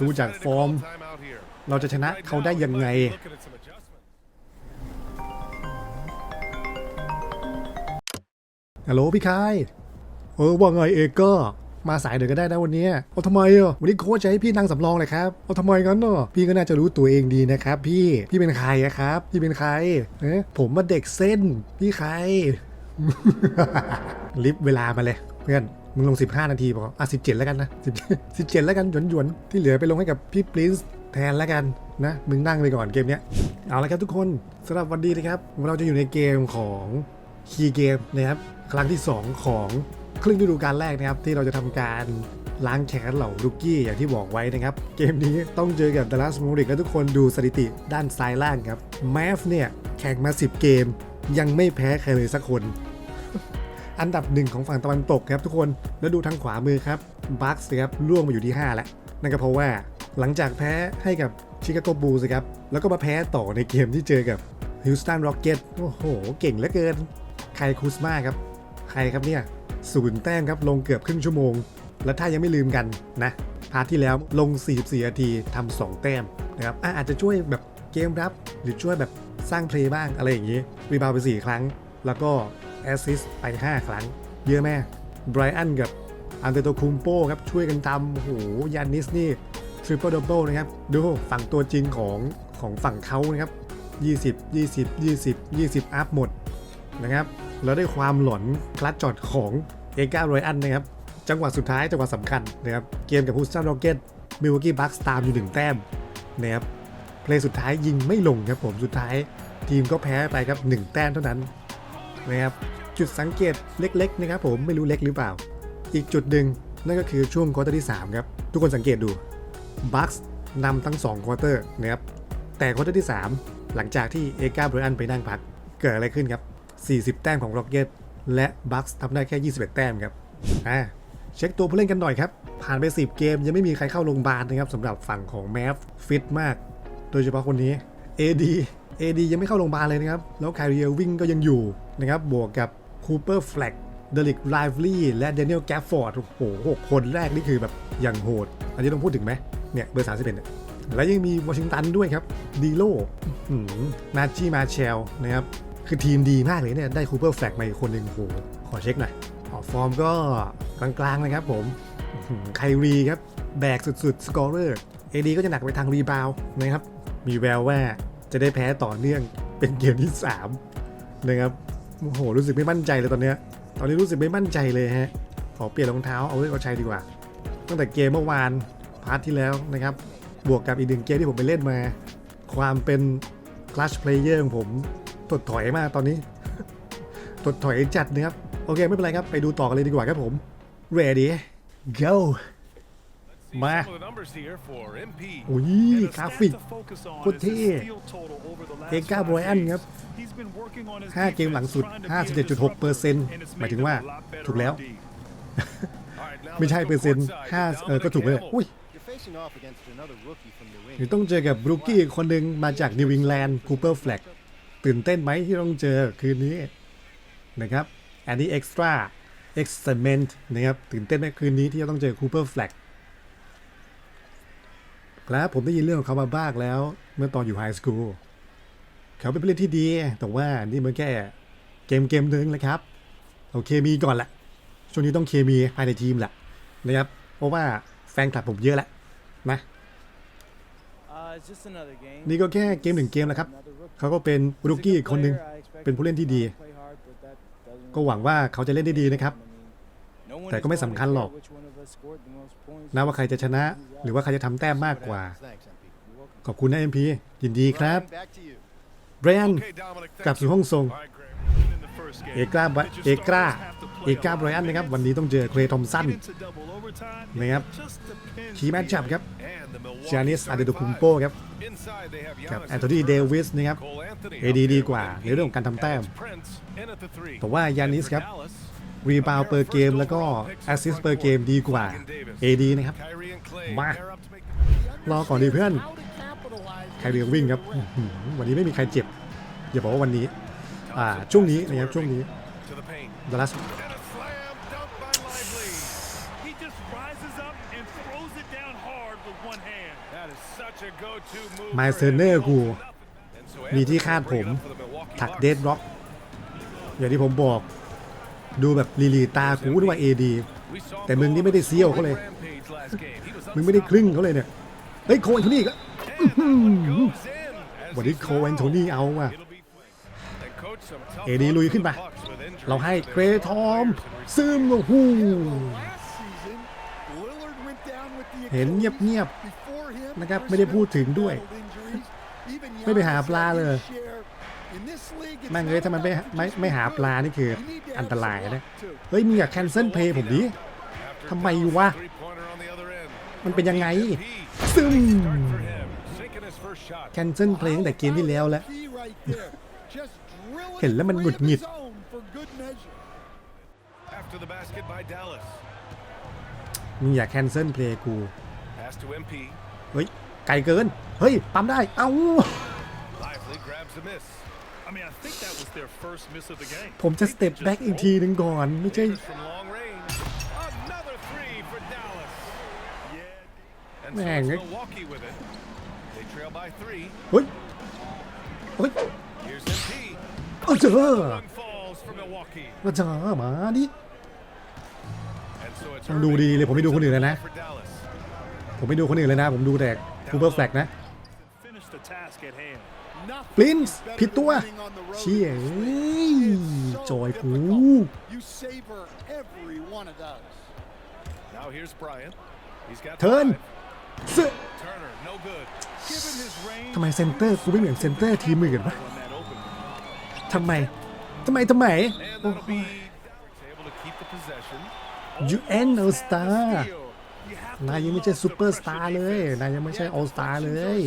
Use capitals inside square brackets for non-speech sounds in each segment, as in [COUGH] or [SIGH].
ดูจากฟอร์ม เราจะชนะเขาได้ยังไง ฮัลโหลพี่คาย เออว่าไงเอกก็มาสายเดี๋ยวก็ได้นะวันนี้เอาทำไมอะวันนี้โค้ชจะให้พี่นั่งสำรองเลยครับเอาทำไมงั้นเนาะพี่ก็น่าจะรู้ตัวเองดีนะครับ พี่พี่เป็นใครอะครับ พี่เป็นใครเอ๊ะผมมาเด็กเส้น พี่ใคร ลิฟต์เวลามาเลยเพื่อน มึงลง 15 นาทีพออะ17 แล้วกันนะ10 17แล้วกันหยวนหยวนที่เหลือไปลงให้กับพี่ปรินซ์แทนแล้วกันนะ มึงนั่งไปก่อนเกมเนี้ย เอาละครับทุกคนสำหรับวันนี้นะครับ เราจะอยู่ในเกมของคีย์เกมนะครับ ครั้งที่ 2 ของครึ่งฤดูกาลแรกนะครับ ที่เราจะทำการล้างแค้นเหล่าลูกี้อย่างที่บอกไว้นะครับ เกมนี้ต้องเจอกับดัลลัสมูริกและทุกคนดูสถิติด้านซ้ายล่างครับแมฟเนี่ยแข่งมา 10 เกม ยังไม่แพ้ใครเลยสักคน อันดับหนึ่งของฝั่งตะวันตกครับทุกคนแล้วดูทางขวามือครับบัคส์ครับล่วงมาอยู่ที่ 5 แล้ว นั่นก็เพราะว่าหลังจากแพ้ให้กับชิคาโกบูลส์ครับแล้วก็มาแพ้ต่อในเกมที่เจอกับฮิวสตันร็อกเก็ตโอ้โห เก่งเหลือเกินใครคูสมาครับใครครับเนี่ยศูนย์แต้มครับลงเกือบครึ่งชั่วโมง และถ้ายังไม่ลืมกันนะพาร์ทที่แล้วลง 44นาทีทำ2แต้มนะครับออาจจะช่วยแบบเกมรับ หรือช่วยแบบสร้างเพลย์บ้างอะไรอย่างนี้รีบาวไป 4 ครั้ง แล้วก็ แอสซิสไป 5 ครั้ง เยอะแม่ไบรอันกับอันเตโตคุมโปครับ ช่วยกันทำโอ้โหยานิสนี่ทริปเปิลดับเบิลนะครับ ดูฝั่งตัวจริงของของฝั่งเขานะครับ 20 20 20 20 อัพหมดนะครับแล้วได้ความหลอนคลัตจอดของเอกาโรยอันนะครับ จังหวะสุดท้ายจังหวะสำคัญนะครับ เกมกับฮูสตันร็อกเก็ตมิลวอกี้บัคส์ตามอยู่หนึ่งแต้มนะครับเพลย์สุดท้ายยิงไม่ลงครับผมสุดท้ายทีมก็แพ้ไปครับ 1 แต้มเท่านั้น นะครับ จุดสังเกตเล็ก ๆ นะครับ ผมไม่รู้เล็กหรือเปล่า อีกจุดหนึ่งนั่นก็คือช่วงควอเตอร์ที่ 3 ครับ ทุกคนสังเกตดูบัคส์นำทั้ง2ควอเตอร์นะครับแต่ควอเตอร์ที่ 3 หลังจากที่เอกาโรอันไปนั่งพัก เกิดอะไรขึ้นครับ 40 แต้มของ Rocket และ Bucks ทำได้แค่ 21 แต้มครับอ่าเช็คตัวผู้เล่นกันหน่อยครับ ผ่านไป 10 เกมยังไม่มีใครเข้าโรงพยาบาลนะครับสำหรับฝั่งของแมฟฟิตมาก โดยเฉพาะคนนี้ AD AD ยังไม่เข้าโรงพยาบาลเลยนะครับ แล้วไคเรียวิ่งก็ยังอยู่นะครับ บวกกับคูเปอร์แฟลกเดลิกไลฟ์ลีและเดนิเอลแกฟฟอร์ด โอ้โหหกคนแรกนี่คือแบบอย่างโหด อันนี้ต้องพูดถึงไหมเนี่ย เบอร์31เนี่ยและยังมีวอชิงตันด้วยครับ ดีโลนาจิมาเชลนะครับ คือทีมดีมากเลยเนี่ย ได้คูเปอร์แฟลกมาอีกคนหนึ่งโอ้โห ขอเช็คหน่อยออกฟอร์มก็กลางๆนะครับผมไครีครับ แบกสุดๆ สกอร์เรอร์เอดีก็จะหนักไปทางรีบาวด์นะครับ มีแววว่า จะได้แพ้ต่อเนื่องเป็นเกมที่3นะครับโอ้โหรู้สึกไม่มั่นใจเลยตอนเนี้ยตอนนี้รู้สึกไม่มั่นใจเลยฮะขอเปลี่ยนรองเท้าเอาไว้เอาใช้ดีกว่า ตั้งแต่เกมเมื่อวานพาร์ทที่แล้วนะครับ บวกกับอีกหนึ่งเกมที่ผมไปเล่นมา ความเป็นคลัชเพลเยอร์ของผมถดถอยมากตอนนี้ถดถอยจัดนะครับ โอเค ไม่เป็นไรครับ ไปดูต่อกันเลยดีกว่าครับผม ready go มาอุ้ยกราฟิกโคตรเท่เอกาโบรอันครับ5เกมหลังสุด 57.6%หมายถึงว่าถูกแล้ว ไม่ใช่เปอร์เซ็นต์5เออก็ถูกเลยอุ้ยหรือต้องเจอกับบรูกี้อีกคนหนึ่งมาจากนิวอิงแลนด์คูเปอร์แฟลกตื่นเต้นไหมที่ต้องเจอคืนนี้นะครับอันนี้เอ็กซ์ตร้าเอ็กซ์เซเมนต์นะครับตื่นเต้นไหมคืนนี้ที่จะต้องเจอคูเปอร์แฟลก ครับผมได้ยินเรื่องของเขามาบ้างแล้ว เมื่อตอนอยู่ไฮสคูลเขาเป็นผู้เล่นที่ดี แต่ว่านี่มันแค่เกมเกมหนึ่งเลยครับเอาเคมีก่อนแหละช่วงนี้ต้องเคมีภายในทีมแหละนะครับเพราะว่าแฟนคลับผมเยอะแล้วนะนี่ก็แค่เกมหนึ่งเกมนะครับ เขาก็เป็นรูกี้อีกคนหนึ่งเป็นผู้เล่นที่ดี ก็หวังว่าเขาจะเล่นได้ดีนะครับ แต่ก็ไม่สำคัญหรอก นะว่าใครจะชนะ หรือว่าใครจะทำแต้มมากกว่า ขอบคุณนะ MP ยินดีครับเบรอันกลับสู่ห้องส่งเอกราบเอกราเอกราไบรอันนะครับ วันนี้ต้องเจอเคลย์ทอมสันนะครับคีย์แมตช์อัพครับชานิสอาเดโดคุมโปครับกับแอนโทนีเดวิสนะครับเอดีดีกว่าในเรื่องของการทำแต้มผมว่ายานิสครับ รีบาวเปอร์เกม แล้วก็แอสซิสเปอร์เกมดีกว่า AD นะครับ มา รอก่อนดีเพื่อนใครเรียงวิ่งครับอื้อหือวันนี้ไม่มีใครเจ็บ อย่าบอกว่าวันนี้ อ่า ช่วงนี้นะครับ ช่วงนี้ดัลลัส He just rises up and throws it down hard one hand. That is such a go-to move ไม for เซอร์เนอ him. ร์กู And so มีที่ Anthony คาด will ผม bring up for the Milwaukee ถัก Bucks. เดดร็อก อย่างที่ผมบอก ดูแบบลีลีตากูนึกว่าเอดี We saw him แต่มึงนี่ไม่ได้เซี้ยวเขาเลย rampage last game. He was มึงไม่ได้ครึ่งเขาเลยเนี่ย เฮ้ยโคแอนโทนี่ก็ unstoppable. Goes in as วันนี้ he's โคแอนโทนี่เอาว่ะ It'll be- And coach, some tough เอดี luck ลุย for ขึ้น the ไป Bucks with injuries เราให้ to เกร their ทอม players and ซึมโอ้โห Last season, Lillard went down with the เห็นเ Achilles. งียบ Before him, นะครับ Chris ไม่ได้พูดถึงด้วย battled injuries. Even ไม่ไปหา Giannis ปลา had เลย his share. In this league, it's แม่ง not เอ้ยถ้ามันไม่ about ไม่ just ไม่หา being ปลา good. นี่คือ You need to อัน have ต some รายนะ luck, too. เฮ้ยมึงอยากแคนเซิลเพย์ผมดิ After ทำไม Dallas, วะ three-pointer on the other end. มันเป็นยังไง MP, ซึม start for him. Sinking his first shot. แคนเซิลเพลงแต่เกมที่แล้วแล้ว Key right there. Just drill it เห็นแล้วมันหงุดหงิด three of his own for good measure. After the basket by Dallas. มึงอยากแคนเซิลเพลงกู Pass to MP. เฮ้ยไกลเกิน เฮ้ยปั๊มได้ เอ้า Lively grabs the miss. I mean, I think that was their first miss of the game. ผมจะสเต็ปแบ็กอีกทีหนึ่งก่อน ไม่ใช่ Lakers from long range. Another three for Dallas. Yeah. And so Man, it's it- Milwaukee with it. They trail by three. เฮ้ยเฮ้ย Here's MP. เอาเจอ One falls for Milwaukee. มาเจอมาดิ And so it's ต้องดูดีเลยผมไม่ดูคนอื่นเลยนะ for Dallas. ผมไม่ดูคนอื่นเลยนะ ผมดูแต่คูเปอร์แฟลกนะ hand. Nothing Prince, is better ผิดตัว than winning on the road เชี่ย in เอ้ this ย league. It is so จอยกู difficult. You savor every one of those. Now here's Bryant. He's got Turn. five. เสื้อ Turner, no good. Given his range, ทำไมเซนเตอร์กูไม่เหมือนเซนเตอร์ทีมอื่นวะ on that opener. ทำไมทำไมทำไม And that'll be Dallas นายยังไม่ใช่ซูเปอร์สตาร์เลย นายยังไม่ใช่ออสตาร์เลย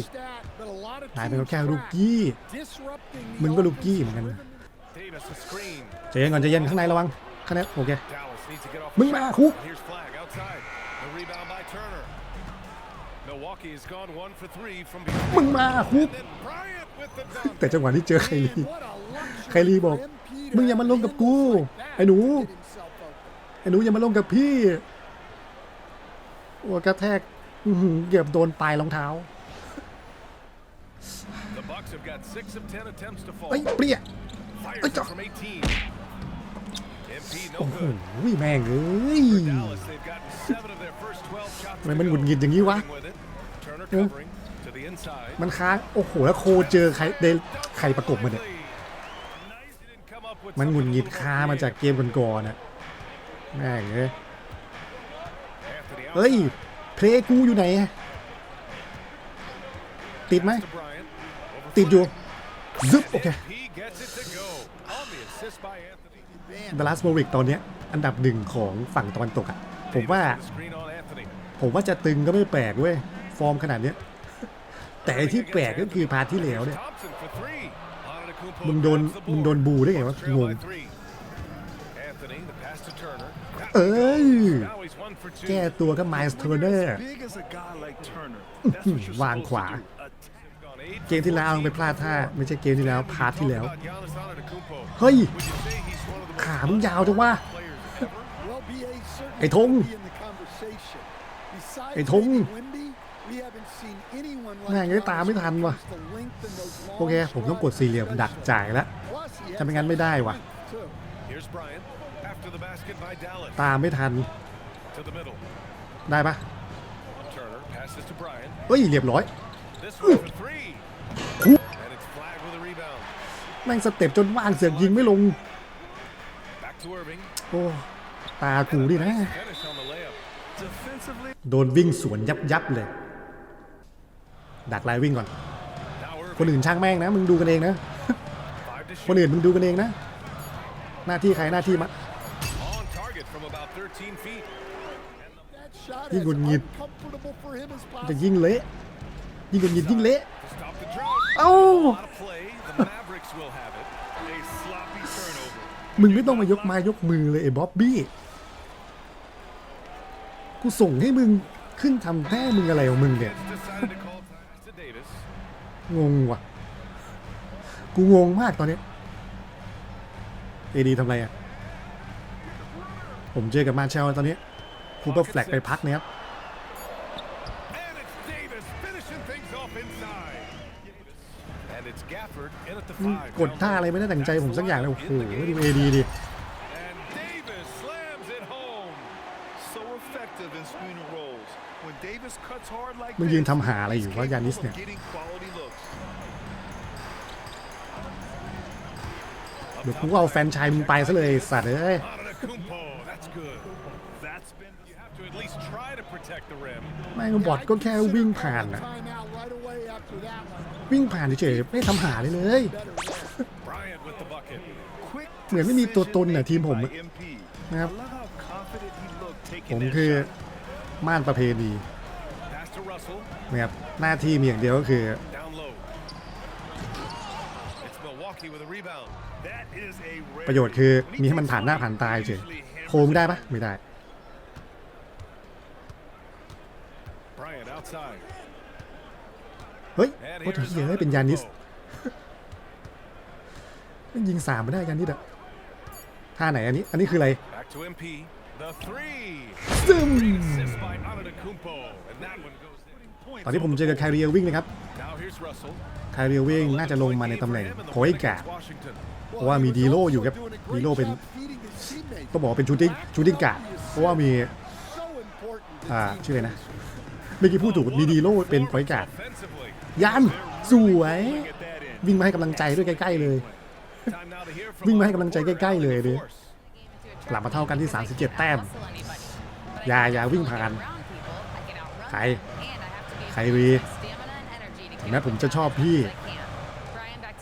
นายเป็นแค่ลูกกี้ มึงก็ลูกกี้เหมือนกันใจเย็นก่อนจะเย็นข้างในระวังข้างในโอเค มึงมาคุกมึงมาคุกแต่จังหวะที่เจอไคลีไคลีบอก มึงอย่ามาลงกับกู ไอ้หนู ไอ้หนูอย่ามาลงกับพี่ โอ้กระแทกอื้อหือเกือบโดนปลายรองเท้า The Bucks have got six of ten attempts to fall. เอ้ยเปรี้ย Fires Ay, it cha- from 18. MP โอ้ no โห good. แม่งเอ้ย Dallas, they've gotten seven of their first 12 shots. ทำไม to มัน go. หงุดหงิดอย่างนี้วะ With it. Turner เออ covering to the inside. มันค้าง โอ้โห แล้วโคเจอใครเดนใครประกบมาเนี่ย Nice. He didn't come up with มันหงุด something หงิด a little คา more มาจาก creative. เกมก่อนๆน่ะแม่งเอ้ย Anthony เฮ้ย outside. เพลย์กูอยู่ไหน ติดไหม To Bryant. Over ติดอยู่ ซึบโอเค He gets it to go. On the assist by Anthony. ดัลลัสโบริกตอนเนี้ยอันดับหนึ่งของฝั่งตะวันตกอะ ผมว่า Davis with the screen on Anthony. ผมว่าจะตึงก็ไม่แปลกเว้ย ฟอร์มขนาดเนี้ย แต่ไอ้ที่แปลกก็คือพาร์ทที่แล้วเนี่ย Thompson for three. Antetokounmpo มึงโดน grabs the มึงโดน board. บูได้ไงวะ Trail ง by ง three. Anthony, the pass to Turner. เอ้ย แก้ตัวก็ไมล์สเทอร์เนอร์วางขวา เกมที่แล้วไปพลาดท่า ไม่ใช่เกมที่แล้ว พาร์ทที่แล้ว เฮ้ย ขามึงยาวจังวะไอ้ทง ไอ้ทงแม่าจะตามไม่ทันวะโอเค ผมต้องกดสี่เหลี่ยมดักจ่ายแล้วจะไม่งั้นไม่ได้วะตามไม่ทัน ได้ปะ Turner passes to Bryant. เฮ้ยรียบร้อย This one for three. Cool. And it's flag with a rebound. แม่งสเต็ปจนว่างเสือกยิงไม่ลง Back to Irving. โอ้ ตากูดินะ Finish on the layup. Defensively, โดนวิ่งสวนยับยับๆเลย ดักไล่วิ่งก่อน Now คน Irving. อื่นช่างแม่งนะ มึงดูกันเองนะ Five to คน shoot. อื่นมึงดูกันเองนะ หน้าที่ใครหน้าที่มัน On target from about 13 feet. That shot ยิ่งหงุดหงิดจะยิ่งเละยิ่งหงุดหยิบยิ่งเละเอ้ามึงไม่ต้องมายกมายกมือเลยไอ้บ๊อบบี้กูส่งให้มึงขึ้นทำแท้มึงอะไรของมึงเนี่ยงงว่ะ กูงงมากตอนนี้เอดีทำไรอะ่ะ ผมเจอกับมาเชลตอนนี้ คูเปอร์แฟลกไปพักเนี่ยครับ And it's finishing things off inside. And it's Gafford in at the อืม five. กดท่าอะไรไม่ได้ดั่งใจผมสักอย่างเลยโอ้โหดูเอดีดิ And Davis slams it home. So effective in screening rolls. When Davis cuts hard like มึงยืน this, ทำหาอะไรอยู่ he's ว่ายานิส capable เนี่ย of getting quality looks. เดี๋ยวกูเอาแฟนชายมึงไปซะเลยสัตว์เอ้ย Antetokounmpo, that's good. That's been You have to at least try to protect the rim. แม่งบอทก็แค่วิ่งผ่านอะ Timeout right away after that one. วิ่งผ่านเฉยๆไม่ทำหาเลยเลย Better there. Bryant with the bucket. quick เหมือนไม่มีตัวตนน่ะทีมผม by อะ MP. นะครับ I love how confident he looked ผ taking ม that คือ shot. ม่านประเพณี Pass to Russell. นะครับหน้าที่มีอย่างเดียวก็คือ Down low. It's Milwaukee with a rebound. That is a rare ประโยชน์คือ When he มีให้มัน takes ผ่านหน้า on, ผ่านตา he เฉย usually hammers โค้งได้ it ปะไม่ได้ เฮ้ย And โอ้ here's โหเฮ้ยเป็นยานิส Antetokounmpo. มันยิงสามไม่ได้ยานิสอะท่าไหนอันนี้ อันนี้คืออะไร Back to MP. The three. ซึม Assist by Antetokounmpo. And that one goes in. ตอนนี้ผมเจอกับไคเรียวิ่งนะครับ Now here's Russell. ไคเรียวิ่งน่าจะลงมาในตำแหน่งโพยกา Washington. เพราะว่ามีดีโลอยู่ครับ Doing a ดี great โลเป็น job feeding his teammates. ต้องบอกว่าเป็นชูติ้งชูติ้งการ์ดเพราะว่ามี So important to อ่า team ชื่ออะไรนะ เมื่อกี้พูดถูกมีดีโลเป็นพอยการ์ดยันสวย วิ่งมาให้กำลังใจด้วยใกล้ ๆ เลย วิ่งมาให้กำลังใจใกล้ ๆ เลย Alec ดิกลับมาเท่ากันที่ 37 แต้มอย่าอย่าวิ่งผ่านใครใครรีถึงแม้ผมจะชอบพี่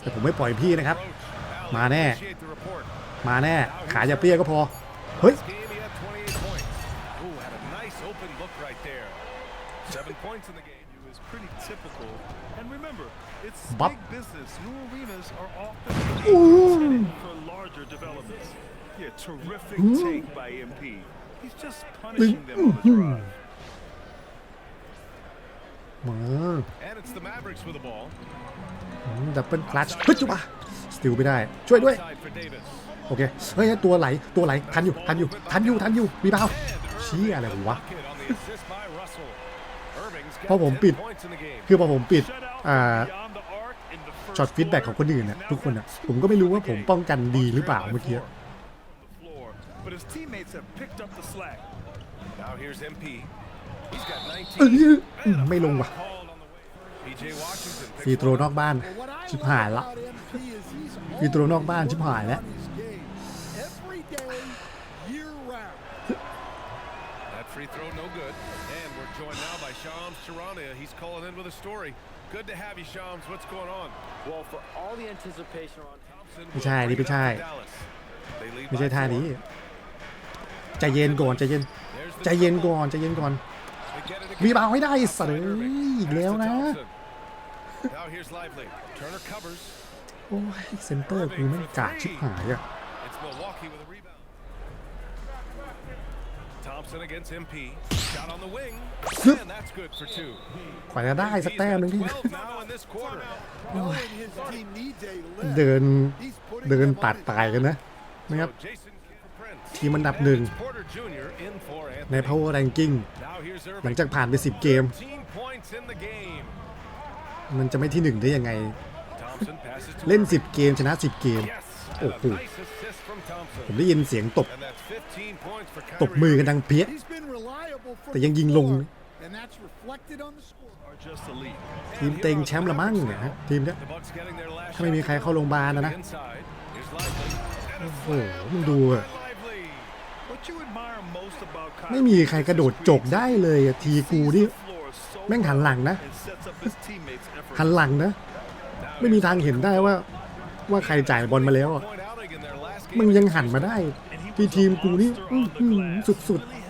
แต่ผมไม่ปล่อยพี่นะครับ Approach. Alec, Mà nè. appreciate the report. มาแน่ ขาอย่าเปี้ยก็พอ เฮ้ย This game he had 28 points. Ooh, had a nice open look right there. Seven points in the game. It was pretty typical. And remember, it's Bop. big business. New arenas are often Ooh. intended for larger developments. Yeah, terrific take by MP. He's just punishing them on the drive. มา And it's the Mavericks with the ball. ดับเบิลคลัตช์เฮ้ยจุ๊บอะสติลไม่ได้ ช่วยด้วย Outside for Davis. โอเค เฮ้ย ตัวไหล ตัวไหล ทันอยู่ ทันอยู่ ทันอยู่ ทันอยู่ มีเปล่า And Irving เชี่ยอะไร with the วะ bucket on the assist by Russell. Irving's got เพราะผม 10ปิด points in the game. คือพอผมปิด Shut out อ่า beyond the arc in the first ช็อตฟีดแบ็กของคนอื่นเนี่ยทุกคนอะผมก็ไม่รู้ว่าผมป้องกันดีหรือเปล่าเมื่อกี้ floor, but his teammates have picked up the slack. Now here's MP. He's got เอ้ย 19. อืมไม่ลงว่ะ Called on the way. PJ Washington ฟรี picks โตร one น up. อกบ้าน But what I ชิบ love หายละ about MP is he's ฟรีโตรนอกบ้านชิบหายแล้ว on his game. Every day, year round. That free throw no good. And we're joined now by Shams Charania. He's calling in with a story. Good to have you, Shams. What's going on? Well, for all the anticipation around Thompson ไม่ will ใช่ bring นี่ it ไม่ up ใช่ to Dallas. They lead ไม่ by ใช่ท่า four. นี้ใจเย็นก่อนใจเย็น There's the ใจเย็น triple. ก่อนใจเย็นก่อน They get it รี again. บาวให้ได้สัตว์เอ้ Irving. ยอีก Pass แล้ว to นะ Thompson. Now here's Lively. Turner covers. โอ้ยเซนเตอร์กูแม่งกาดชิบหายอะ Thompson against MP. Shot on the wing. Zip. And that's good for two. กว่าจะได้สัก He's แต้ม got หนึงที่ 12 now in this quarter. Knowing his team needs a lift, เดิน he's putting เดิน them on ปัด his ตายกันนะนะครับ So Jason Kidd for Prince. ทีมอันดับ And หนึ่ง it's Porter Jr. in for ใน Anthony. power ranking Now here's หลัง Irving. จากผ่านไป 10 เกม 13 points in the game. มันจะไม่ที่หนึ่งได้ยังไง Thompson passes to เล่น Irving. 10 เกมชนะ 10 เกม Yes. Oh, And a cool. nice assist from ผม Thompson. ได้ยินเสียงตบ And that's 15 points for ตบ Kyrie มือกัน Irving. ดังเพี้ย He's been reliable from แต่ยังยิงลง the floor, and that's reflected on the score. Are just elite. ทีมเต็งแชมป์ละมั้งเนี่ยฮะทีมเนี้ย The Bucks getting their last ถ้าไม่มีใครเข้าโรงพยาบาลนะนะ inside. Here's Lively. And a โอ้โห slam มึงดูอะ by Lively. What you admire most about Kyrie ไม่มีใครกระโดดจกได้เลยอะทีกูนี่ sees the floor so แม่งหันหลังนะ and sets up his teammates' effort. หันหลังนะ ไม่มีทางเห็นได้ว่า ว่าใครจ่ายบอลมาแล้วอะ Point outing in their last มึง game. ยังหันมาได้ พี่ทีมกูนี่สุดๆ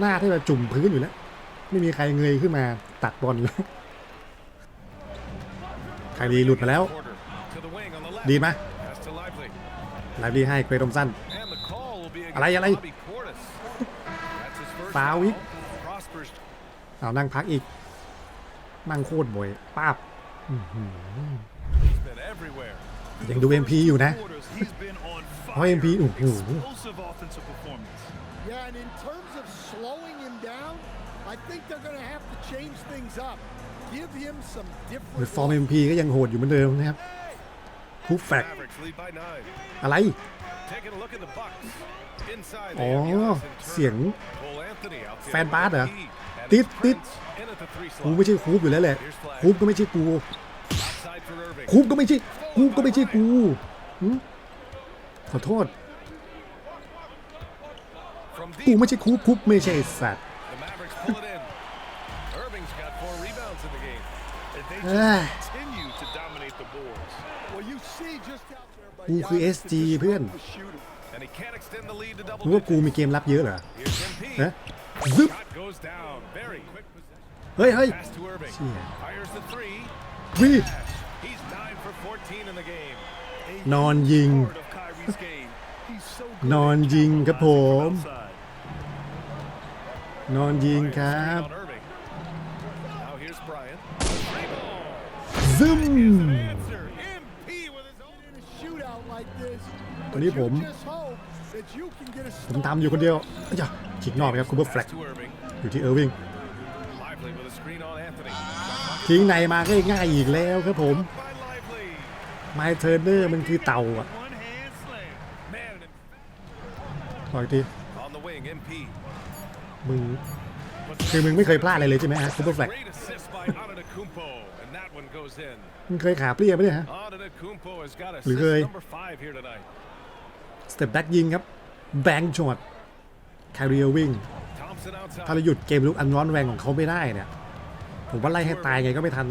หน้าที่แบบจุ่มพื้นอยู่แล้ว ไม่มีใครเงยขึ้นมาตัดบอลเลยคารีหลุดมาแล้ว ดีไหมไลฟ์ดีให้เควดอมสั้นอะไรอะไรฟาวอีกเอานั่งพักอีก นั่งโคตรบ่อยป้าบ ยังดู MP อยู่นะ Quarters, he's been on เพราะ fire. MP โอ้โห Explosive offensive performance. Yeah, and in terms of slowing him down, I think they're going to have to change things up. Give him some หรือ different. ฟอร์ม MP ก็ยังโหดอยู่เหมือนเดิมนะครับคูแฟก Mavericks lead by nine. อะไร Taking a look at the Bucks. Inside อ๋อ they have Giannis and เสียง Turner. Cole Anthony out there แฟนบาสเหรอ with the key. And ติด it's ติด Prince in at the three กู slot. ไม่ใช่คูปอยู่แล้วแหละคูปก็ไม่ใช่กู Outside for Irving. คูปก็ไม่ใช่คูปก็ไม่ใช่กูหึขอโทษ From กู deep, ไม่ใช่คูปคูปไม่ใช่สัตว์ the Mavericks pull it in. Irving's got four rebounds in the game. And they Ah. just continue to dominate the boards. Well, you see just how there by กูคือ Giannis to SG เพื่อน disrupt the shooter. And he can't extend the lead to double รู้ว่ากู digits. มีเกมรับเยอะเหรอ Here's MP. ฮะซึบ Shot goes down. Very quick possession. เฮ้ยเฮ้ย Pass to Irving. Shit. Fires the three. วิ นอนยิง Part of Kyrie's game. He's so good นอน at ยิงครับผม capitalizing from outside. นอนยิง Bryant ครับ screen on Irving. Now here's Bryant. Three ball. ซึม Answer. MP with his own. In a shootout like this, วันนี้ but ผม you just hope that you can get a ผม stop. ทำอยู่คนเดียวอย่าฉีกนอกนะครับคูเปอร์แฟลก Pass to Irving. อยู่ที่เออร์วิง Lively with a screen on Anthony. ทิ้งในมาก็ง่ายอีกแล้วครับผม By Lively. ไมเทอร์เนอร์มันคือเต่าอะ One hand slam. Man, ขออีกที on the wing, MP. มึงคือมึงไม่เคยพลาดอะไรเลยใช่ไหมฮะคูเปอร์แฟลก Great assist by Antetokounmpo, and that one goes in. มึงเคยขาเปรี้ยไหมเนี่ยฮะ Antetokounmpo has got หรือ assist เคย number five here tonight. สเต็ปแบ็กยิงครับ แบงช็อตคาริเอวิ่ง Thompson ถ้า outside. เราหยุดเกมลุกอันร้อนแรงของเขาไม่ได้เนี่ย ผมว่าไล่ให้ตายไงก็ไม่ทัน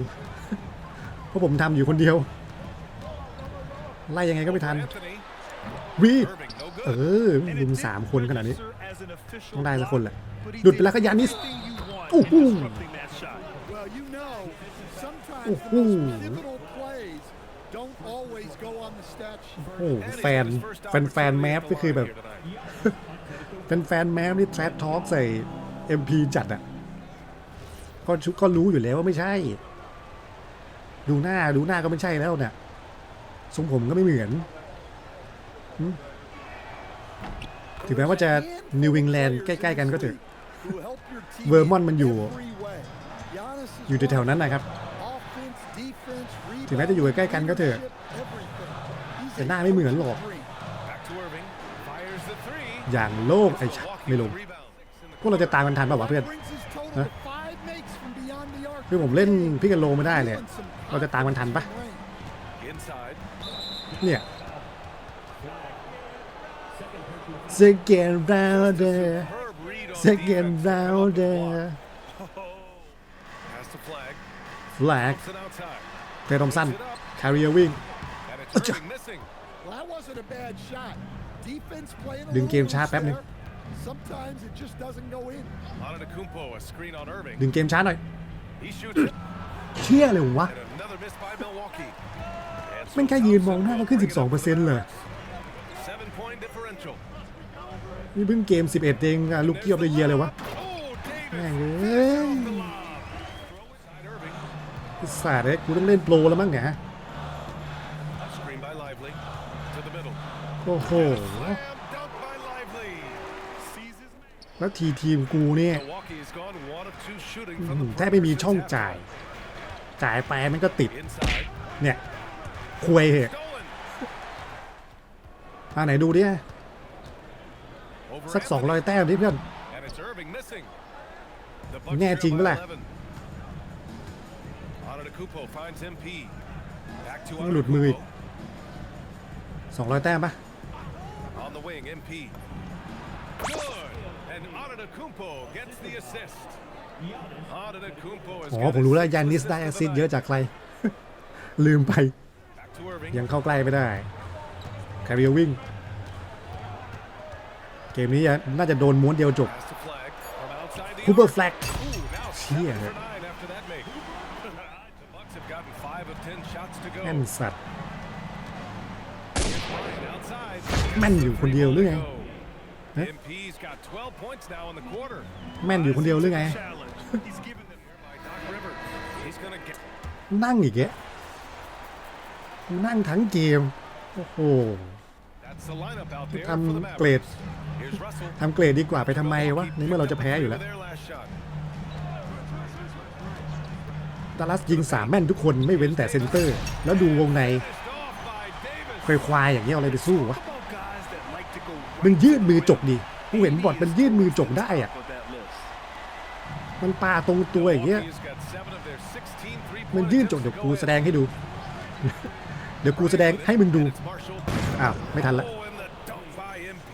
เพราะผมทำอยู่คนเดียว ไล่ยังไงก็ไม่ทัน Anthony. วี Irving, no เอ good. อลุมสามคนขนาดนี้ Register as an official ต้องได้สักคนแหละ but he หลุดไป did แล้วก็ยานิส everything you want โอ้ in โห disrupting that shot. Well, you know, sometimes Oh, the most ooh. pivotal plays don't always go on the stat sheet. โอ้ And he's แฟน got his first แฟนแฟน opportunity แม at ฟ the ก็คือ line แบบ here tonight. เป็นแฟนแมฟนี่แทรดทอล์กใส่ MP จัดอะก็ชุก็รู้อยู่แล้วว่าไม่ใช่ ดูหน้าดูหน้าก็ไม่ใช่แล้วเนี่ย ทรงผมก็ไม่เหมือน ถึงแม้ว่าจะนิวอิงแลนด์ใกล้ ๆ กันก็เถอะเวอร์มอนต์มันอยู่ อยู่แถวๆนั้นนะครับ ถึงแม้จะอยู่ใกล้กันก็เถอะแต่หน้าไม่เหมือนหรอก อย่างโลกไอ้ชัดไม่ลง พวกเราจะตามกันทันป่าวะเพื่อนนะคือผมเล่นพิกันโลไม่ได้เลย เราจะตามกันทันปะ เนี่ย second rounder second rounder flag เททอมสันคาริเอวิ่งดึงเกมช้าแป๊บนึงดึงเกมช้าหน่อยเชี่ยเลยวะ And another miss by Milwaukee. And so แม่งแค่ยืนมองหน้าก็ขึ้น Thompson will bring it up 12%เลย Seven point differential. นี่เพิ่งเกม 11 เองลูกเกียบเลยเยียเลยวะ Oh, Davis. แม่งเอ้ย Throw inside Irving. สาดเอ้ยกูต้องเล่นโปรแล้วมั้งเนี่ย Screen by Lively. To the middle. โอ้โห Slam dunk by Lively. Sees his man. แล้วทีทีมกูเนี่ย Milwaukee has gone one of two shooting อื้อ from หื the อแทบไม่มี perimeter ช่อง since จ่าย จ่ายไปมันก็ติด halftime. Inside. เนี่ย ควยเหอะ Stolen. อ่าไหนดูดิ Over สัก Anthony. 200แต้มดิเพื่อน And it's Irving missing. The Bucks แน่จริง trail ปะ by ล่ะ 11. Antetokounmpo finds MP. Back to มันหลุดมืออีก Antetokounmpo. 200แต้มปะ On the wing, MP. Good. And Antetokounmpo gets the assist. Antetokounmpo has อ๋อ got ผมรู้แล้ว his ยา sixth นิสได้ assist แอ of ส the ซิสต์เยอะ night. จากใคร ลืมไป Back to Irving. ยังเข้าใกล้ไม่ได้คาริเอวิ่ง เกมนี้น่าจะโดนม้วนเดียวจบ Pass to Flag from outside the คูเปอร์ arc. แฟลก Ooh, now Shit. seven for nine after that make. the Bucks have gotten five of ten shots to go. แม่นสัตว์ Bryant outside. แม่นอยู่คนเดียวหรือไง Go. MP's got 12 points now in the quarter. แม่นอยู่คนเดียวหรือไง Challenge. He's giving them By Doc Rivers. He's gonna get นั่งอีกแก กูนั่งทั้งเกม โอ้โห that's the lineup out there ท for the ำเกรด Mavericks. Here's Russell. ทำเกรดดีกว่าไปทำไมวะในเมื่อเราจะแพ้อยู่แล้ว Their last shot. ดัลลัสยิงสามแม่นทุกคนไม่เว้นแต่เซนเตอร์ แล้วดูวงใน Finished off by Davis. ควายควายๆอย่างเงี้ยเอาอะไรไปสู้วะ How about guys that like to go มึง right ยืดมือจกดิกูเห็นบอดมันยืดมือจกได้อะ for that list? มันปาตรงตัวอย่างเงี้ย Milwaukee's got seven of their 16 three-point มันยื่นจก attempts เดี๋ยว to กู go แส in. ดงให้ดูเดี๋ยวกูแสดงให้มึงดู And it's Marshall. อ้าว ไม่ทันละ Oh, and the dunk by MP.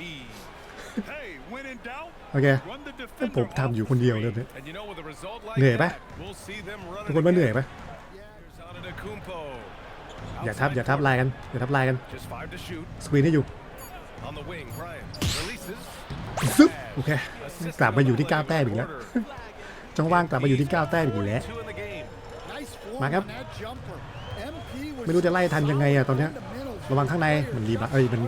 Hey, when in doubt, โอเค run the แต่ defender ผมทำอยู่คนเดียวเลยเนี่ย And you know with a result like เหนื่อยปะ that, we'll see them run ทุก it คนว่าเหนื่อย again. ปะ Here's Antetokounmpo. อย่าทับ อย่าทับลายกัน อย่าทับลายกัน Just five to shoot. สกรีนให้อยู่ On the wing, Bryant releases. ซึบโอเค กลับมาอยู่ที่9แต้มอีกแล้วจังว่างกลับมาอยู่ที่9แต้มอีกแล้ว Two in the game. Nice form มาครับ on that jumper. MP was ไม่รู้จะไล่ทันยังไงอะตอนเนี้ย fundamentals ระวังข้างในมันรีบะเอ้ยมัน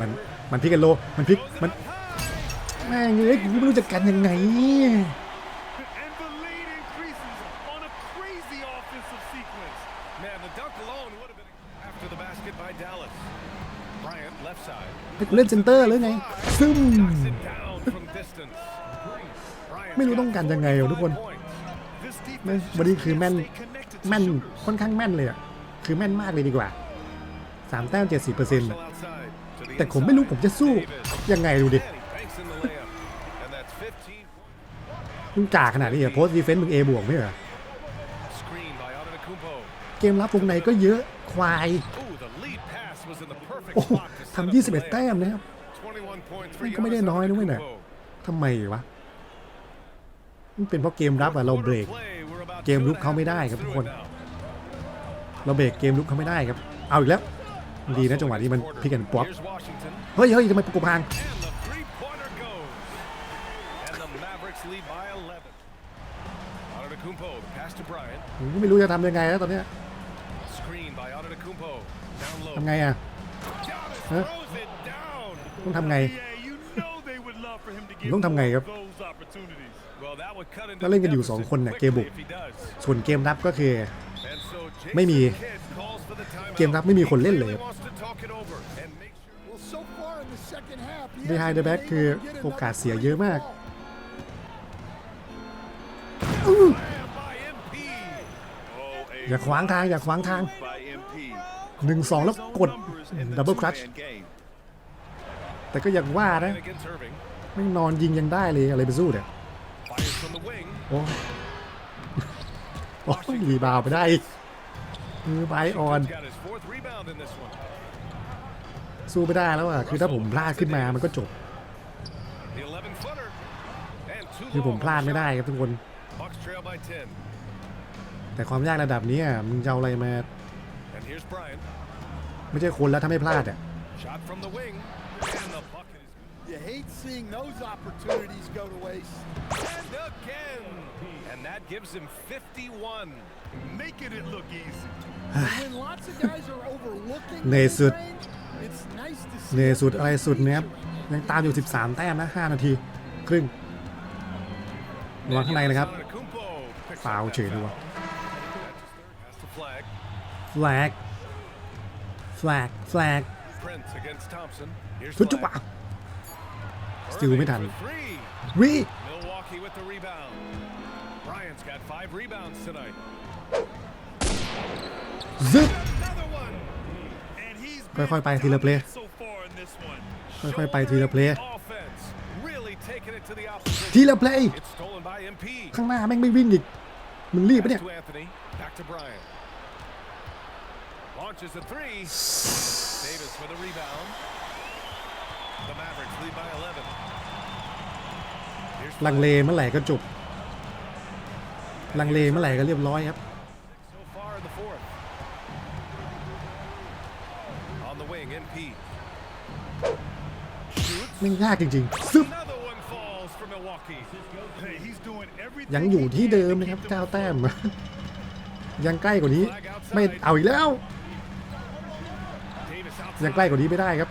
มันมันพลิกกันโลมันพลิกมันแม่งเอ้ยกูไม่รู้จะกันยังไง and the lead increases on a crazy offensive sequence. Man, the dunk alone would have been after the basket by Dallas. Bryant, left side. ให้กูเล่นเซนเตอร์หรือไงซึม Knocks it down from distance. Bryant's ไม่รู้ got ต้องการยังไงอะทุกคน45 points. This แม่ง defense วันนี้ just คือ can't แม่น stay connected to แม่น shooters. ค่อนข้างแม่นเลยอะ คือแม่นมากเลยดีกว่าสามแต้มเจ็ดสิบเปอร์เซ็นต์ Marshall outside to the แต่ผมไม่รู้ผมจะสู้ inside. Davis. ยังไงดูดิ And he banks in the layup. And that's 15มึงกาขนาดนี้เหรอโพสดีเฟนต์มึงเอบวกไม่เหรอ Screen by Antetokounmpo. เกมรับวงในก็เยอะควาย Ooh, the lead pass was in the perfect โอ้โห spot to set up ทำ the 21 layup. แต้มนะครับ21.3มันก็ไม่ได้น้อยนะเว้ยเนี่ย Antetokounmpo. ทำไมวะมันเป็นเพราะเกมรับอะเราเบรก Play, we're about เกม two ลุก and a เขาไม่ half ได้ minutes ครับทุก through คน it now. เราเบรกเกมลุกเขาไม่ได้ครับ เอาอีกแล้ว ดีนะจังหวะนี้มันพลิกกันป๊อป Here's Washington. เฮ้ยเฮ้ยทำไมประกบพาง And the three-pointer goes. And the Mavericks lead by 11. Antetokounmpo, the pass to Bryant. ผมก็ไม่รู้จะทำยังไงแล้วตอนเนี้ย Screen by Antetokounmpo. Down low. ทำไงอะ Giannis Huh? throws it down. ต้องทำไง Yeah, you know they would love for him to get ต้องทำไงครับ those opportunities. Well, that would cut into แล้วเล่นกันอยู่ the สอง deficit คนน่ะเกมบุก quickly if he does. ส่วนเกมรับก็คือ And so Jason ไม่มี Kidd calls for the timeout. เกมรับไม่มีคนเล่นเลย He clearly wants to talk it over and make sure Well, so far in the second half, he Behind hasn't the back been คือ able to get โอกาส another เสียเยอะมาก ball. Slam by MP. Oh, a อย่าขวางทาง อย่าขวางทาง by MP. หนึ่งสองแล้วกด Numbers in the ดับเบิลคลัตช two-man game. แต่ก็ยังว่านะ And against Irving. ไม่นอนยิงยังได้เลยอะไรไปสู้เนี่ย Fires from the wing. โอ้โอ้ยรีบาวด์ไปได้อีก มือไบออน Washington's got his fourth rebound in this one. สู้ไม่ได้แล้วอะ คือถ้าผมพลาดขึ้นมามันก็จบ The 11 footer. And two คือผม long พลาด on the ไม่ได้ shot. ครับทุกคน Bucks trail by 10. แต่ความยากระดับนี้อะมึงจะเอาอะไรมา And here's Bryant. ไม่ใช่คนแล้วถ้าไม่พลาดอะ You hate seeing those opportunities go to waste. And again. And that gives him 51. Making it look easy. And when lots of guys are overlooking เหนื่อยสุด mid-range, it's nice to see เหนื่อยสุด everybody อะไรสุดเนี่ยครับ featuring. ยังตามอยู่ 13 แต้มนะ 5 นาที ครึ่งระวังข้างในนะครับ Antetokounmpo picks ฟาว up เฉย that ดี foul. วะ Pass to Flag. แฟลกแฟลกแฟลก Prince against Thompson. Here's ชุดจุบ Flag. อะ Still Irving ไม่ทัน for three. วิ Milwaukee with the rebound. Bryant's got five rebounds tonight. ซึบ Another one. And he's ค่อยๆไปทีละเพลย์ so far in this one. ค่อยๆไปทีละเพลย์ Offense. Really taking it to the opposition. ทีละเพลย์ It's stolen by MP. ข้างหน้าแม่งไม่วิ่งอีก มึงรีบปะเนี่ย ลังเลเมื่อไหร่ก็จบ ลังเลเมื่อไหร่ก็เรียบร้อยครับ ไม่ยากจริงๆซึบยังอยู่ที่เดิมนะครับเจ้าแต้ม ยังใกล้กว่านี้ ไม่เอาอีกแล้ว ยังใกล้กว่านี้ไม่ได้ครับ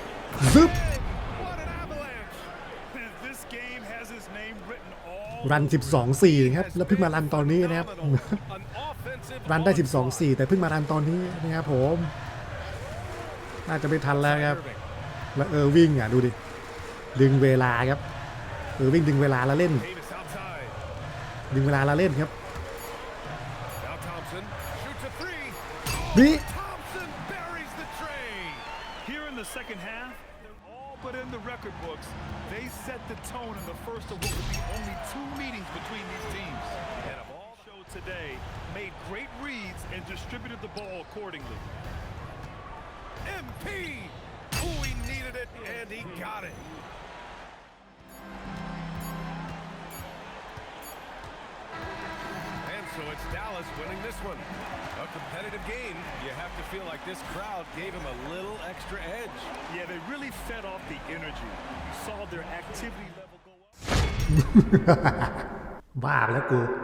ซึบ What an avalanche! This game has his name written all รัน 12-4 ครับ แล้วเพิ่งมารันตอนนี้นะครับ An offensive รันได้ onslaught. 12-4 แต่เพิ่งมารันตอนนี้นะครับผม น่าจะไม่ทันแล้วครับ Irving. แล้วเออวิ่งอะดูดิ ดึงเวลาครับ เออวิ่งดึงเวลาแล้วเล่น Davis outside. ดึงเวลาแล้วเล่นครับ Now Thompson shoots a three. นี่ Thompson buries the train. Here in the second half, they're all but in the record books. They set the tone in the first of what would be only two meetings between these teams. And of all showed today, made great reads and distributed the ball accordingly. MP. Ooh, he needed it, and he got it. so it's Dallas winning this one. A competitive game. You have to feel like this crowd gave him a little extra edge. Yeah, they really fed off the energy. You saw their activity level go up. [LAUGHS] บ้าไปแล้วกู